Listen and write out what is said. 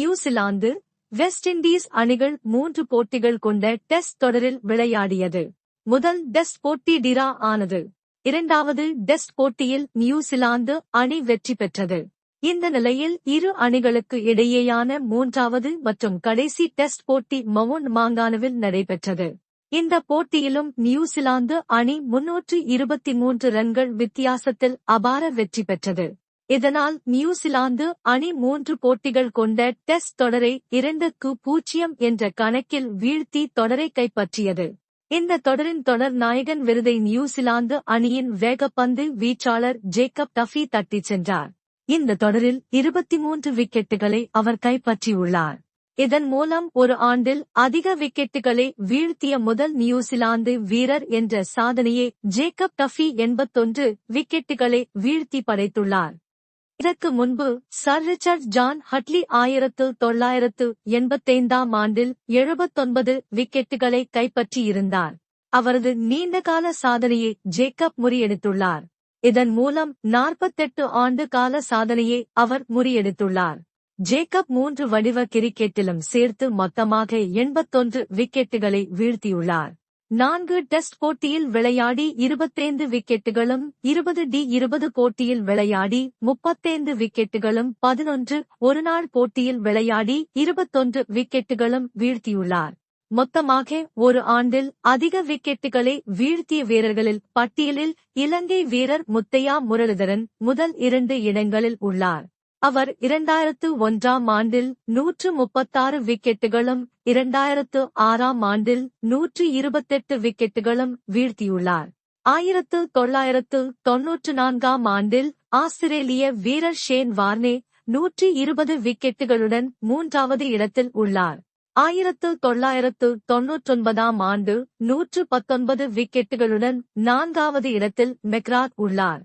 New Zealand west Indies அணிகள் மூன்று போட்டிகள் கொண்ட டெஸ்ட் தொடரில் விளையாடியது. முதல் டெஸ்ட் போட்டி டிரா ஆனது. இரண்டாவது டெஸ்ட் போட்டியில் நியூசிலாந்து அணி வெற்றி பெற்றது. இந்த நிலையில் இரு அணிகளுக்கு இடையேயான மூன்றாவது மற்றும் கடைசி டெஸ்ட் போட்டி மவுண்ட் மாங்கானுவில் நடைபெற்றது. இந்த போட்டியிலும் நியூசிலாந்து அணி முன்னூற்று இருபத்தி மூன்று ரன்கள் வித்தியாசத்தில் அபார வெற்றி பெற்றது. இதனால் நியூசிலாந்து அணி மூன்று போட்டிகள் கொண்ட டெஸ்ட் தொடரை இரண்டுக்கு பூஜ்ஜியம் என்ற கணக்கில் வீழ்த்தி தொடரை கைப்பற்றியது. இந்த தொடரின் தொடர் நாயகன் விருதை நியூசிலாந்து அணியின் வேகப்பந்து வீச்சாளர் ஜேக்கப் டஃபி தட்டிச் சென்றார். இந்த தொடரில் இருபத்தி மூன்று விக்கெட்டுகளை அவர் கைப்பற்றியுள்ளார். இதன் மூலம் ஒரு ஆண்டில் அதிக விக்கெட்டுகளை வீழ்த்திய முதல் நியூசிலாந்து வீரர் என்ற சாதனையை ஜேக்கப் டஃபி எண்பத்தொன்று விக்கெட்டுகளை வீழ்த்தி படைத்துள்ளார். இதற்கு முன்பு சர் ரிச்சர்ட் ஜான் ஹட்லி ஆயிரத்து தொள்ளாயிரத்து எண்பத்தைந்தாம் ஆண்டில் எழுபத்தொன்பது விக்கெட்டுகளை கைப்பற்றியிருந்தார். அவரது நீண்டகால சாதனையை ஜேக்கப் முறியடித்துள்ளார். இதன் மூலம் நாற்பத்தெட்டு ஆண்டு கால சாதனையை அவர் முறியடித்துள்ளார். ஜேக்கப் மூன்று வடிவ கிரிக்கெட்டிலும் சேர்த்து மொத்தமாக எண்பத்தொன்று விக்கெட்டுகளை வீழ்த்தியுள்ளார். நான்கு டெஸ்ட் போட்டியில் விளையாடி இருபத்தைந்து விக்கெட்டுகளும் இருபது டி இருபது போட்டியில் விளையாடி முப்பத்தைந்து விக்கெட்டுகளும் பதினொன்று ஒருநாள் போட்டியில் விளையாடி இருபத்தொன்று விக்கெட்டுகளும் வீழ்த்தியுள்ளார். மொத்தமாக ஒரு ஆண்டில் அதிக விக்கெட்டுகளை வீழ்த்திய வீரர்களில் பட்டியலில் இலங்கை வீரர் முத்தையா முரளிதரன் முதல் இரண்டு இடங்களில் உள்ளார். அவர் இரண்டாயிரத்து ஒன்றாம் ஆண்டில் நூற்று முப்பத்தாறு விக்கெட்டுகளும் இரண்டாயிரத்து ஆறாம் ஆண்டில் நூற்று இருபத்தெட்டு விக்கெட்டுகளும் வீழ்த்தியுள்ளார். ஆயிரத்து தொள்ளாயிரத்து தொன்னூற்று நான்காம் ஆண்டில் ஆஸ்திரேலிய வீரர் ஷேன் வார்னே நூற்றி இருபது விக்கெட்டுகளுடன் மூன்றாவது இடத்தில் உள்ளார். ஆயிரத்து தொள்ளாயிரத்து தொன்னூற்றொன்பதாம் ஆண்டு நூற்று பத்தொன்பது விக்கெட்டுகளுடன் நான்காவது இடத்தில் மெக்ராத் உள்ளார்.